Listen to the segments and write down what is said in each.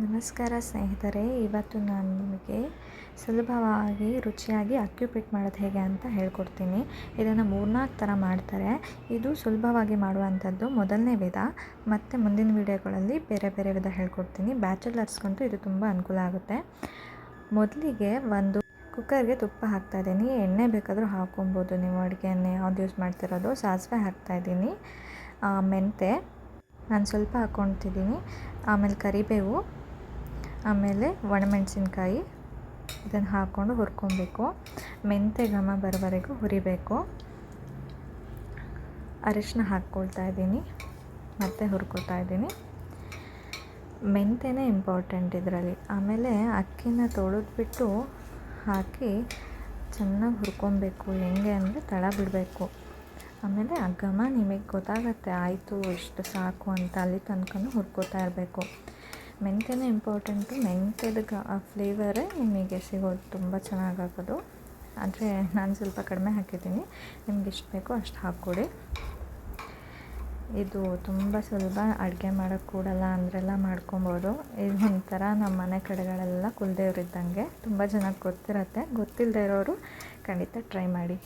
ನಮಸ್ಕಾರ ಸ್ನೇಹಿತರೆ, ಇವತ್ತು ನಾನು ನಿಮಗೆ ಸುಲಭವಾಗಿ, ರುಚಿಯಾಗಿ ಅಕ್ಕಿ ಉಪ್ಪಿಟ್ಟು ಮಾಡೋದು ಹೇಗೆ ಅಂತ ಹೇಳ್ಕೊಡ್ತೀನಿ. ಇದನ್ನು ಮೂರ್ನಾಲ್ಕು ಥರ ಮಾಡ್ತಾರೆ. ಇದು ಸುಲಭವಾಗಿ ಮಾಡುವಂಥದ್ದು ಮೊದಲನೇ ವಿಧ, ಮತ್ತು ಮುಂದಿನ ವಿಡಿಯೋಗಳಲ್ಲಿ ಬೇರೆ ಬೇರೆ ವಿಧ ಹೇಳ್ಕೊಡ್ತೀನಿ. ಬ್ಯಾಚುಲರ್ಸ್ಗಂತೂ ಇದು ತುಂಬ ಅನುಕೂಲ ಆಗುತ್ತೆ. ಮೊದಲಿಗೆ ಒಂದು ಕುಕ್ಕರ್ಗೆ ತುಪ್ಪ ಹಾಕ್ತಾಯಿದ್ದೀನಿ ಎಣ್ಣೆ ಬೇಕಾದರೂ ಹಾಕ್ಕೊಬೋದು. ನೀವು ಅಡುಗೆ ಎಣ್ಣೆ ಯಾವ್ದು ಯೂಸ್ ಮಾಡ್ತಿರೋದು ಸಾಸಿವೆ ಹಾಕ್ತಾಯಿದ್ದೀನಿ ಮೆಂತೆ ನಾನು ಸ್ವಲ್ಪ ಹಾಕ್ಕೊಳ್ತಿದ್ದೀನಿ. ಆಮೇಲೆ ಕರಿಬೇವು. ಆಮೇಲೆ ಒಣಮೆಣಸಿನ್ಕಾಯಿ, ಇದನ್ನು ಹಾಕ್ಕೊಂಡು ಹುರ್ಕೊಬೇಕು. ಮೆಂತೆ ಘಮ ಬರೋವರೆಗೂ ಹುರಿಬೇಕು. ಅರಿಶಿನ ಹಾಕ್ಕೊಳ್ತಾ ಇದ್ದೀನಿ, ಮತ್ತೆ ಹುರ್ಕೊಳ್ತಾ ಇದ್ದೀನಿ. ಮೆಂತೆನೇ ಇಂಪಾರ್ಟೆಂಟ್ ಇದರಲ್ಲಿ. ಆಮೇಲೆ ಅಕ್ಕಿನ ತೊಳೆದ್ಬಿಟ್ಟು ಹಾಕಿ ಚೆನ್ನಾಗಿ ಹುರ್ಕೊಬೇಕು. ಹೆಂಗೆ ಅಂದರೆ ತಳ ಬಿಡಬೇಕು. ಆಮೇಲೆ ಆ ಘಮ ನಿಮಗೆ ಗೊತ್ತಾಗತ್ತೆ, ಆಯಿತು, ಇಷ್ಟು ಸಾಕು ಅಂತ ಅಲ್ಲಿ ತನಕ ಹುರ್ಕೋತಾ ಇರಬೇಕು. ಮೆಂತ್ಯನೇ ಇಂಪಾರ್ಟೆಂಟು ಮೆಂತ್ಯದ ಫ್ಲೇವರೇ ನಿಮಗೆ ಸಿಗೋದು ತುಂಬ ಚೆನ್ನಾಗಾಗೋದು. ಆದರೆ ನಾನು ಸ್ವಲ್ಪ ಕಡಿಮೆ ಹಾಕಿದ್ದೀನಿ. ನಿಮ್ಗೆ ಎಷ್ಟು ಬೇಕೋ ಅಷ್ಟು ಹಾಕ್ಕೊಡಿ. ಇದು ತುಂಬ ಸುಲಭ. ಅಡುಗೆ ಮಾಡೋಕ್ಕೆ ಕೂಡಲ್ಲ ಅಂದ್ರೆಲ್ಲ ಮಾಡ್ಕೊಬೋದು. ಇದು ಒಂಥರ ನಮ್ಮ ಮನೆ ಕಡೆಗಳೆಲ್ಲ ಕುಲದೇವ್ರಿದ್ದಂಗೆ ತುಂಬ ಜನಕ್ಕೆ ಗೊತ್ತಿರತ್ತೆ. ಗೊತ್ತಿಲ್ಲದೆ ಇರೋರು ಖಂಡಿತ ಟ್ರೈ ಮಾಡಿ.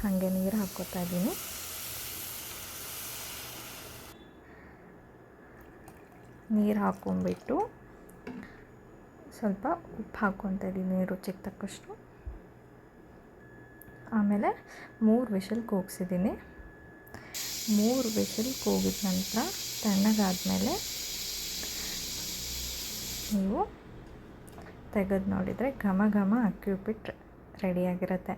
ಹಾಗೆ ನೀರು ಹಾಕ್ಕೋತಾ ಇದ್ದೀನಿ. ನೀರು ಹಾಕ್ಕೊಂಬಿಟ್ಟು ಸ್ವಲ್ಪ ಉಪ್ಪು ಹಾಕ್ಕೊತಾ ಇದ್ದೀನಿ ರುಚಿಗೆ ತಕ್ಕಷ್ಟು. ಆಮೇಲೆ ಮೂರು ವಿಷಲ್ ಕೂಗಿಸಿದ್ದೀನಿ. ಮೂರು ವಿಷಲ್ ಕೂಗಿದ ನಂತರ ತಣ್ಣಗಾದಮೇಲೆ ನೀವು ತೆಗೆದು ನೋಡಿದರೆ ಘಮ ಘಮ ಅಕ್ಕಿ ಉಪ್ಪಿಟ್ಟು ರೆಡಿಯಾಗಿರುತ್ತೆ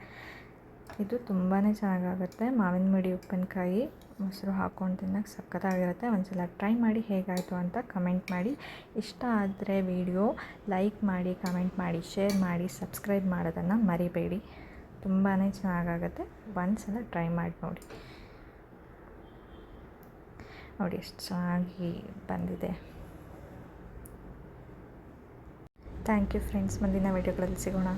ಇದು ತುಂಬಾ ಚೆನ್ನಾಗಾಗುತ್ತೆ. ಮಾವಿನ ಮಿಡಿ ಉಪ್ಪಿನಕಾಯಿ ಮೊಸರು ಹಾಕ್ಕೊಂಡು ತಿನ್ನೋಕ್ಕೆ ಸಖತ್ತಾಗಿರುತ್ತೆ. ಒಂದ್ಸಲ ಟ್ರೈ ಮಾಡಿ ಹೇಗಾಯಿತು ಅಂತ ಕಮೆಂಟ್ ಮಾಡಿ. ಇಷ್ಟ ಆದರೆ ವಿಡಿಯೋ ಲೈಕ್ ಮಾಡಿ, ಕಮೆಂಟ್ ಮಾಡಿ, ಶೇರ್ ಮಾಡಿ, ಸಬ್ಸ್ಕ್ರೈಬ್ ಮಾಡೋದನ್ನು ಮರಿಬೇಡಿ. ತುಂಬಾ ಚೆನ್ನಾಗಾಗುತ್ತೆ. ಒಂದ್ಸಲ ಟ್ರೈ ಮಾಡಿ ನೋಡಿ. ನೋಡಿ ಎಷ್ಟು ಚೆನ್ನಾಗಿ ಬಂದಿದೆ. Thank you friends. ಮುಂದಿನ ವೀಡಿಯೋಗಳಲ್ಲಿ ಸಿಗೋಣ.